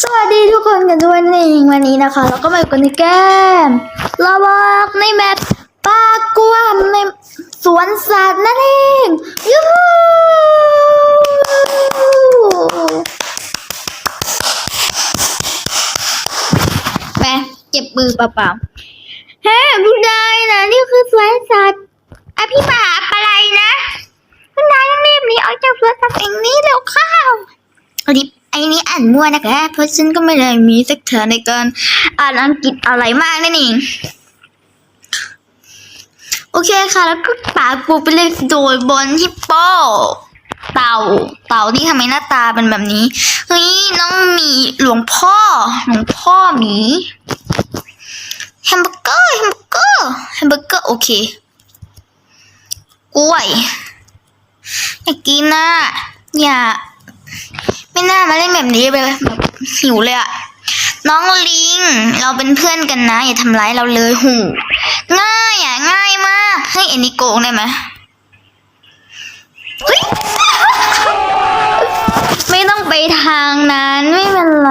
สวัสดีทุกคนกันด้วยนั่นเองวันนี้นะคะ เราก็มาอยู่กันในเกมลาบอกในแมปปากวามในสวนสัตว์นั่นเองยูฮูไปเก็บมือเปล่าๆเฮ้ยผู้นายนะนี่คือสวนสัตว์อภิบาปอะไรนะผู้นายต้องรีบหนีออกจากสวนสัตว์แห่งนี้เร็วเข้าลิป ไอ้นี่อ่านมั่วนะคะเพราะฉันก็ไม่ได้มีสักเทอในการอ่านอังกฤษอะไรมากนั่นเองโอเคค่ะ แล้วก็ป่าปูไปเลยโดยบนฮิปโป เต่า เต่านี่ทำไมหน้าตาเป็นแบบนี้เฮ้ยน้องหมีหลวงพ่อ หลวงพ่อหมีแฮมเบอร์เกอร์แฮมเบอร์เกอร์แฮมเบอร์เกอร์โอเคกล้วยอยากกินนะอย่า ไม่น่ามาเล่นแบบนี้เลยแบบหิวเลยอะน้องลิง เราเป็นเพื่อนกันนะ อย่าทำร้ายเราเลยหูง่ายอะง่ายมากให้เอ็นนี่โกงได้ไหมเฮ้ยไม่ต้องไปทางนั้น ไม่เป็นไร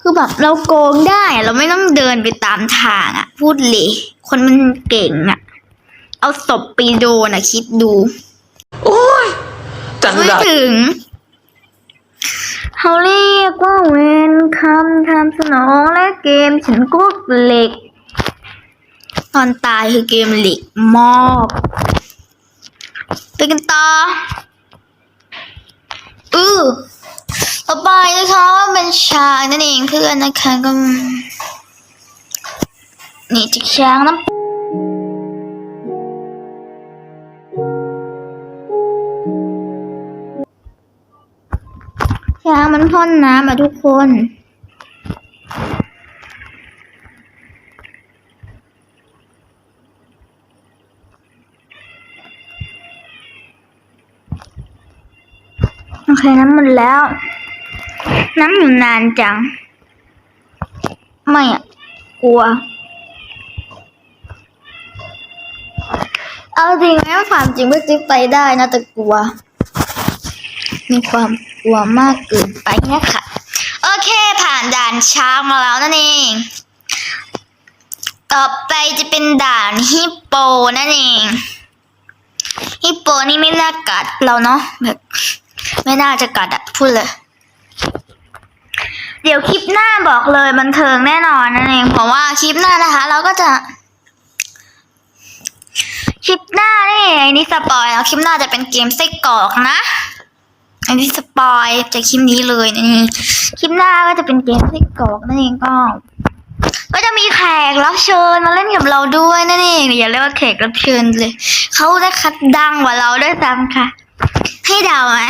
คือแบบเราโกงได้อะเราไม่ต้องเดินไปตามทางอะพูดเลย คนมันเก่งอะเอาศพไปโดนอะคิดดู โอ้ยจังไม่ไรถึง เขาเรียกว่าเวนคำทำสนองและเกมฉันก็เหล็ก ตอนตายคือเกมเหล็กมอบไปกันต่ออือต่อไปนะคะว่าเป็นช้างนั่นเองเพื่อนนะคะก็นี่จิกช้างน้ำ ช้างมันพ่นน้ำอะทุกคน โอเคน้ำหมดแล้ว น้ำอยู่นานจัง ไม่อะ กลัว เอาจริงไหมว่าความจริงไม่จิ๊บไปได้นะแต่กลัว มีความ กลัวมากเกินไปเนี่ยค่ะโอเคผ่านด่านช้างมาแล้วนั่นเอง ต่อไปจะเป็นด่านฮิปโปนั่นเองฮิปโปนี่ไม่น่ากัดเราเนาะแบบไม่น่าจะกัดอะพูดเลย เดี๋ยวคลิปหน้าบอกเลยบันเทิงแน่นอนนั่นเองเพราะว่าคลิปหน้านะคะ เราก็จะ คลิปหน้านี่ไอ้นี่สปอยแล้วคลิปหน้าจะเป็นเกมไส้กรอกนะ อันนี้สปอยจากคลิปนี้เลยนี่คลิปหน้าก็จะเป็นเกมไส้กอกนั่นเองก็ ก็จะมีแขกรับเชิญมาเล่นกับเราด้วยนั่นเองอย่าเรียกว่าแขกรับเชิญเลยเขาได้คัดดังกว่าเราด้วยซ้ำค่ะ ให้เดาไหม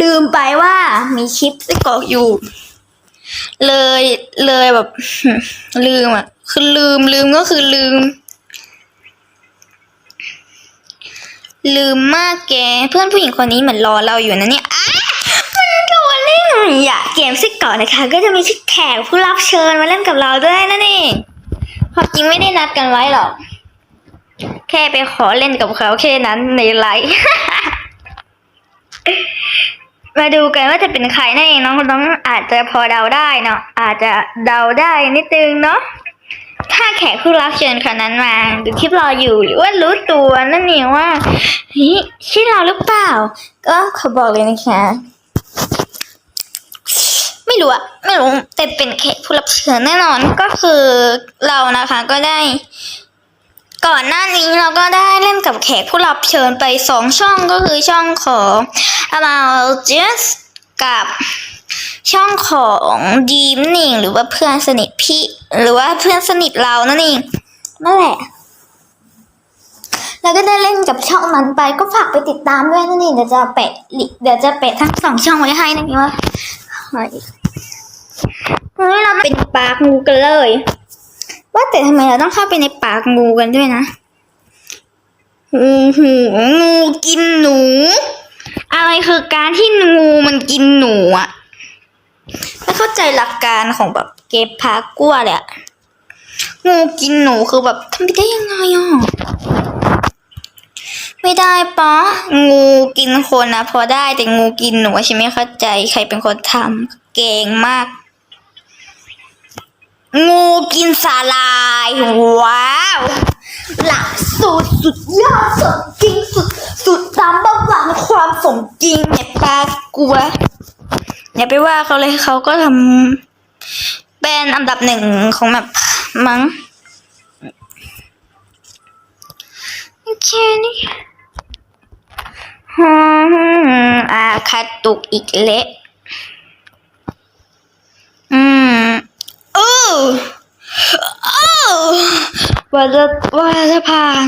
ลืมไปว่ามีคลิปไส้กรอกอยู่ เลยเลยแบบ ลืมอะ คือลืมลืมก็คือลืม ลืมมากแก เพื่อนผู้หญิงคนนี้เหมือนรอเราอยู่นะเนี่ยอ้ามันโดนเล่นอย่าเกมซิกก่อนนะคะ ก็จะมีชิคแขกผู้รับเชิญมาเล่นกับเราด้วยนั่นเองความจริงไม่ได้นัดกันไว้หรอก แค่ไปขอเล่นกับเขาแค่นั้นในไลฟ์มาดูกันว่าจะเป็นใครนั่นเองน้องน้องอาจจะพอเดาได้เนาะอาจจะเดาได้นิดนึงเนาะ ถ้าแขกผู้รับเชิญคนนั้นมาดูคลิปรออยู่หรือว่ารู้ตัวนั่นเองว่าเฮ้ยใช่เราหรือเปล่า ก็ขอบอกเลยนะคะ ไม่รู้อะไม่รู้แต่เป็นแขกผู้รับเชิญแน่นอนก็คือเรานะคะก็ได้ ก่อนหน้านี้เราก็ได้เล่นกับแขกผู้รับเชิญไปสองช่องก็คือช่องของ about just กับ ช่องของดีมนิงหรือว่าเพื่อนสนิทพี่ หรือว่าเพื่อนสนิทเรานั่นเองนั่นแหละ แล้วก็ได้เล่นกับช่องนั้นไปก็ฝากไปติดตามด้วยนั่นเองเดี๋ยวจะแปะลิเดี๋ยวจะแปะทั้งสองช่องไว้ให้นะพี่ว่าเฮ้ยเราเป็นปากงูกันเลย ว่าแต่ทำไมเราต้องเข้าไปในปากงูกันด้วยนะโอ้โหงูกินหนู อะไรคือการที่งูมันกินหนูอะ ไม่เข้าใจหลักการของแบบเก็บพากัวเลยอะงูกินหนูคือแบบทำไปได้ยังไงอะไม่ได้ปะงูกินคนนะพอได้แต่งูกินหนูฉันไม่เข้าใจใครเป็นคนทำเก่งมาก งูกินสาลายว้าวหลักสูตรสุดยอดสมจริงสุดสุดตามเป้าหวังความสมจริงเนี่ยปากลัว อย่าไปว่าเขาเลยเขาก็ทำเป็นอันดับหนึ่งของแบบมั้งโอเคนี่ฮึมอ่าคัดตุกอีกเละอืมออเออว่าจะว่าจะผ่าน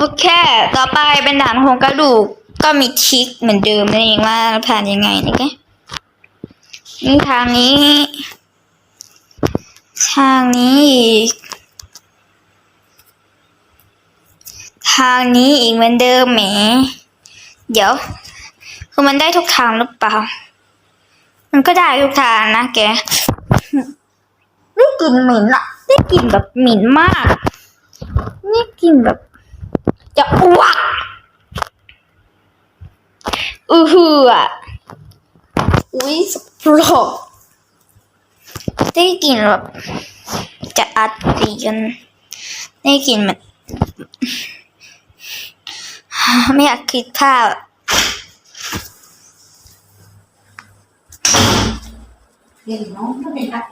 โอเค ต่อไปเป็นด่านโครงกระดูก ก็มีทริกเหมือนเดิมนั่นเองว่าผ่านยังไงนี่แกนี่ทางนี้ ทางนี้อีก ทางนี้อีกเหมือนเดิมแหม เดี๋ยว คือมันได้ทุกทางหรือเปล่า มันก็ได้ทุกทางนะแกได้กลิ่นเหม็นอะได้กลิ่นแบบเหม็นมาก นี่กลิ่นแบบ วกอือหืออุ้ยสปรกได้กลิ่นแบบจะอัดตีกันได้กลิ่นแบบไม่อยากคิดภาพเดี๋ยวน้องถ้าเป็นนัก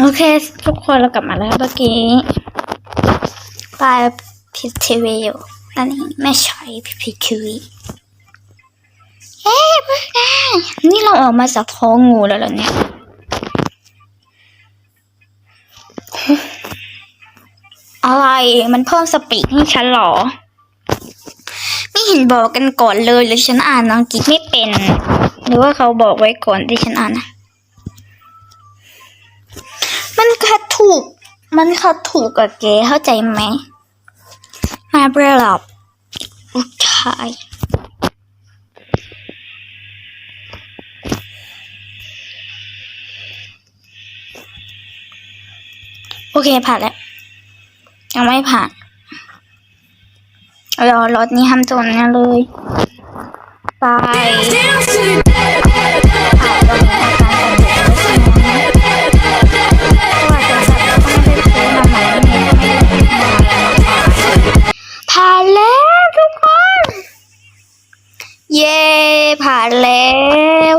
โอเค ทุกคนเรากลับมาแล้วเมื่อกี้ปลายพิทีวีอยู่อันนี้ไม่ใช่พีพีคิวีเอ๊ะเพื่อนนี่เราออกมาจากท้องงูแล้วเหรอเนี่ย อะไรมันเพิ่มสปีดให้ฉันหรอ ไม่เห็นบอกกันก่อนเลยหรือฉันอ่านอังกฤษไม่เป็น หรือว่าเขาบอกไว้ก่อนที่ฉันอ่านนะมันคัดถูก มันคัดถูกกับเก๋เข้าใจไหมมาเบรลับอุทัย อเคผ่านแล้วยังไม่ผ่านรอรถนี้ห้ามจนนะเลยไปผ่านแล้วทุกคน เย้ผ่านแล้ว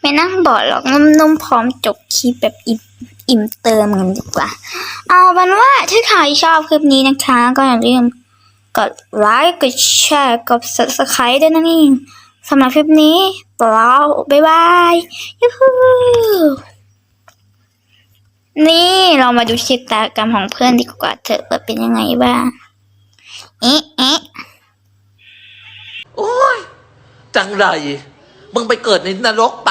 ไม่นั่งบอกหรอกนุ่มๆพร้อมจบคลิปแบบอิ่ม อิ่มเติมกันดีกว่า เอาเป็นว่าถ้าใครชอบคลิปนี้นะคะ ก็อย่าลืมกดไลค์กดแชร์กด subscribe ด้วยนะนี่สำหรับคลิปนี้เปล่าบ๊ายบายยูฮูนี่เรามาดูชะตากรรมของเพื่อนดีกว่าเถอะว่าเป็นยังไงบ้างเอ๊ะเอ๊ะโอ้ย จังไร มึงไปเกิดในนรกไป